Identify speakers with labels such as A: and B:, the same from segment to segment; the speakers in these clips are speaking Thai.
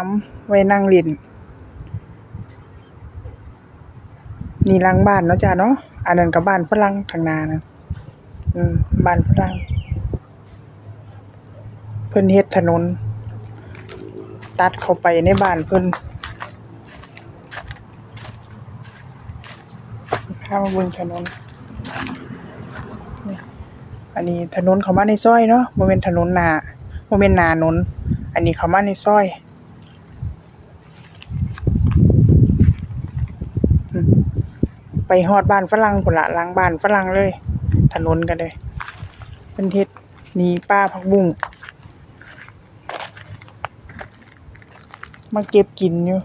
A: น้ำไว้นั่งเล่นนี่หลังบ้านเนาะจ้ะเนาะอันนั้นก็บ้านฝรั่งข้างหน้านั่นอืมบ้านฝรั่งเพิ่นเฮ็ดถนน ตัดเข้าไปในบ้านเพิ่นพามาบิ่งถนนอันนี้ถนนเข้ามาในซอยเนาะบ่แม่นถนนหนาบ่แม่นนานน อันนี้เข้ามาในซอย อืม ไปฮอดบ้านฝรั่งพุ่นละหลังบ้านฝรั่งเลย ถนนก็เลยเพิ่นเฮ็ดหนีป้าผักบุ้งมาเก็บกินอยู่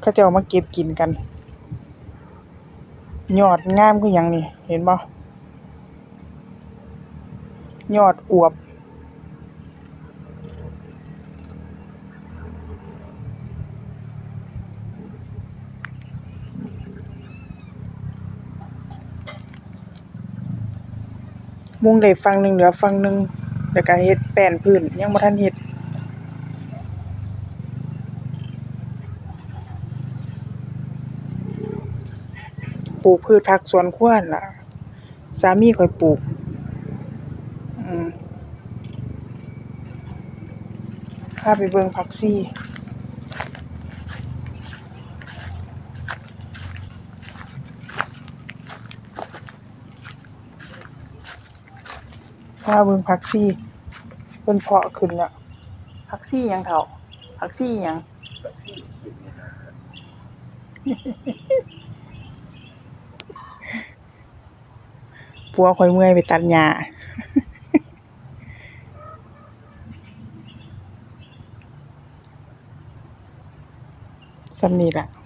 A: เขาเจ้ามาเก็บกินกันยอดงามคือหยังนี่ เห็นบ่ยอดอวบ มุงได้ฝั่งหนึ่งเหลือฝั่งหนึ่งแล้วก็เฮ็ดแป้นพื้นยังบ่ทันเฮ็ดปลูกพืชผักสวนครัวนั่นล่ะ สามีข้อยปลูกอืมพาไปเบิ่งผักซี่ พาเบิ่งผักซี่เพิ่นเพาะขึ้นแล้วผักซี่หยังเฒ่าผักซี่หยังผัวข่อยเมื่อยไปตัดหญ้าสำนี้ล่ะ